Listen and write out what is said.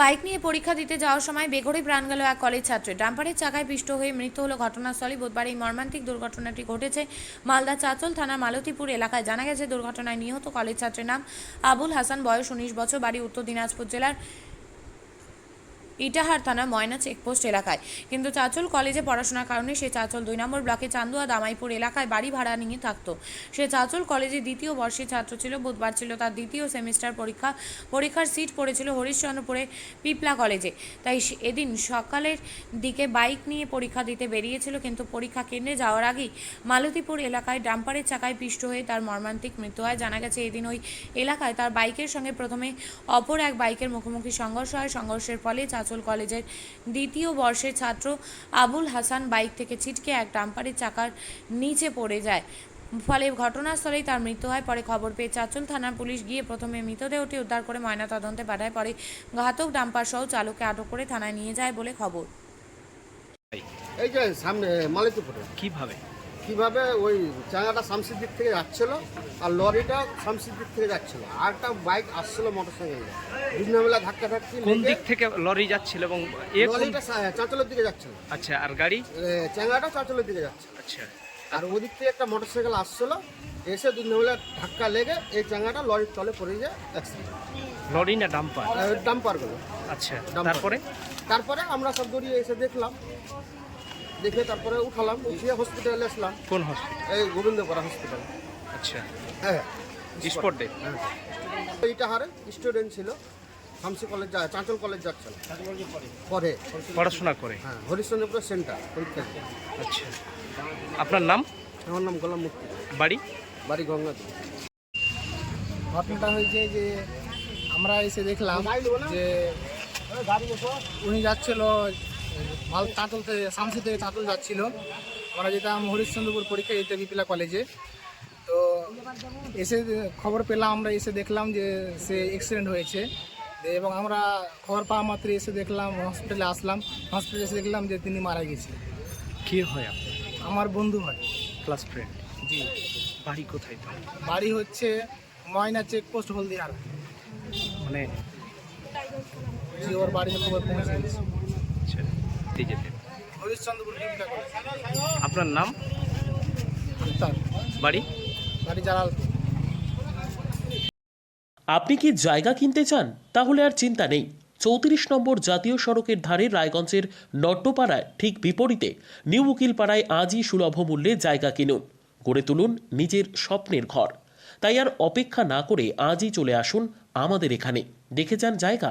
Bike নিয়ে পরীক্ষা দিতে যাওয়ার সময় বেঘরে প্রাণ গেল এক কলেজ ছাত্রের। ডাম্পারের চাকায় পিষ্ট হয়ে মৃত্যু হলো ঘটনাস্থলে বুধবার এই মর্মান্তিক দুর্ঘটনাটি ঘটেছে মালদা চাঁচল থানার মালতীপুর এলাকায়। জানা গেছে, দুর্ঘটনায় নিহত কলেজ ছাত্রের নাম আবুল হাসান, বয়স উনিশ বছর, বাড়ি উত্তর দিনাজপুর জেলার ইটাহার থানার ময়না চেকপোস্ট এলাকায়। কিন্তু চাচল কলেজে পড়াশোনার কারণে সে চাচল দুই নম্বর ব্লকে চান্দুয়া দামাইপুর এলাকায় বাড়ি ভাড়া নিয়ে থাকতো। সে চাচল কলেজে দ্বিতীয় বর্ষের ছাত্র ছিল, বুধবার ছিল তার দ্বিতীয় সেমিস্টার পরীক্ষা, পরীক্ষার সিট পড়েছিল হরিশ্চন্দ্রপুরে পিপলা কলেজে। তাই এদিন সকালের দিকে বাইক নিয়ে পরীক্ষা দিতে বেরিয়েছিল, কিন্তু পরীক্ষা কেন্দ্রে যাওয়ার আগেই মালতীপুর এলাকায় ডাম্পারের চাকায় পিষ্ট হয়ে তার মর্মান্তিক মৃত্যু হয়। জানা গেছে, এদিন ওই এলাকায় তার বাইকের সঙ্গে প্রথমে অপর এক বাইকের মুখোমুখি সংঘর্ষ হয়। সংঘর্ষের ফলে চাচল কলেজের দ্বিতীয় বর্ষের ছাত্র আবুল হাসান বাইক থেকে ছিটকে এক ডাম্পারের চাকার নিচে পড়ে যায়। ফলে ঘটনাস্থলেই তার মৃত্যু হয়। পরে খবর পেয়ে চাচল থানার পুলিশ গিয়ে প্রথমে মৃতদেহটি উদ্ধার করে ময়নাতদন্তে পাঠায়। পরে ঘাতক ডাম্পার সহ চালককে আটক করে থানায় নিয়ে যায় বলে খবর। এই যে সামনে মালিকপুরে কীভাবে? কীভাবে ওই চাঙাটা শামসির দিক থেকে যাচ্ছিল আর লরিটা শামসির দিক থেকে যাচ্ছিল। আর একটা বাইক আসছিল মোটর সাইকেল দুজনেবেলা ধাক্কা ধাক্কি কোন দিক থেকে লরি যাচ্ছিল এবং লরিটা চাঁচলের দিকে যাচ্ছিল। আচ্ছা আর গাড়ি? চাঙাটা চাঁচলের দিকে যাচ্ছে। আচ্ছা। আর ওদিক থেকে একটা মোটর সাইকেল আসছিল এসে দুজনেবেলা ধাক্কা লেগে এই চাঙাটা লরির তলে পড়ে যায় অ্যাক্সিডেন্ট লরি না ডাম্পার? ডাম্পারগুলো আচ্ছা। তারপরে? তারপরে আমরা সব দৌড়িয়ে এসে দেখলাম। দেখে তারপরে উঠালাম উঠিয়ে হসপিটালে আসলাম। কোন হসপিটাল এই গোবিন্দপাড়া হসপিটাল আচ্ছা। হ্যাঁ। স্পট ডে হ্যাঁ। এইটা হারে স্টুডেন্ট ছিল। হামসি কলেজ যা চাঁচল কলেজ যাচ্ছিল পরে। পড়াশোনা করে? হ্যাঁ হরিশ্চন্দ্রপুর সেন্টার পরীক্ষা। আচ্ছা। আপনার নাম? আমার নাম গোলাম মুক্তি। বাড়ি? বাড়ি গঙ্গাতে ঘটনাটা হয়েছে যে আমরা এসে দেখলাম যে উনি যাচ্ছিল মাল চাঁতল থেকে শামসি থেকে চাঁতল যাচ্ছিল। আমরা যেতাম হরিশ্চন্দ্রপুর পরীক্ষা দিতে বিপিলা কলেজে তো এসে খবর পেলাম আমরা এসে দেখলাম যে সে অ্যাক্সিডেন্ট হয়েছে। এবং আমরা খবর পাওয়া মাত্র এসে দেখলাম হসপিটালে আসলাম। হসপিটালে এসে দেখলাম যে তিনি মারা গেছে কি হয় আপনার? আমার বন্ধু হয়। ক্লাস ফ্রেন্ড জি। বাড়ি কোথায় বাড়ি হচ্ছে ময়না চেকপোস্ট হলদিয়ার। মানে জি ওর বাড়িতে খবর পৌঁছে গেছে। দিয়ে যেতেন আপনার নাম? বাড়ি? বাড়ি জালালপুর। আপনি কি জায়গা কিনতে চান? তাহলে আর চিন্তা নেই। চৌত্রিশ নম্বর জাতীয় সড়কের ধারে রায়গঞ্জের নট্টপাড়ায় ঠিক বিপরীতে নিউ উকিলপাড়ায় আজই সুলভ মূল্যে জায়গা কিনুন। গড়ে তুলুন নিজের স্বপ্নের ঘর। তাই আর অপেক্ষা না করে আজই চলে আসুন আমাদের এখানে। দেখে যান জায়গা।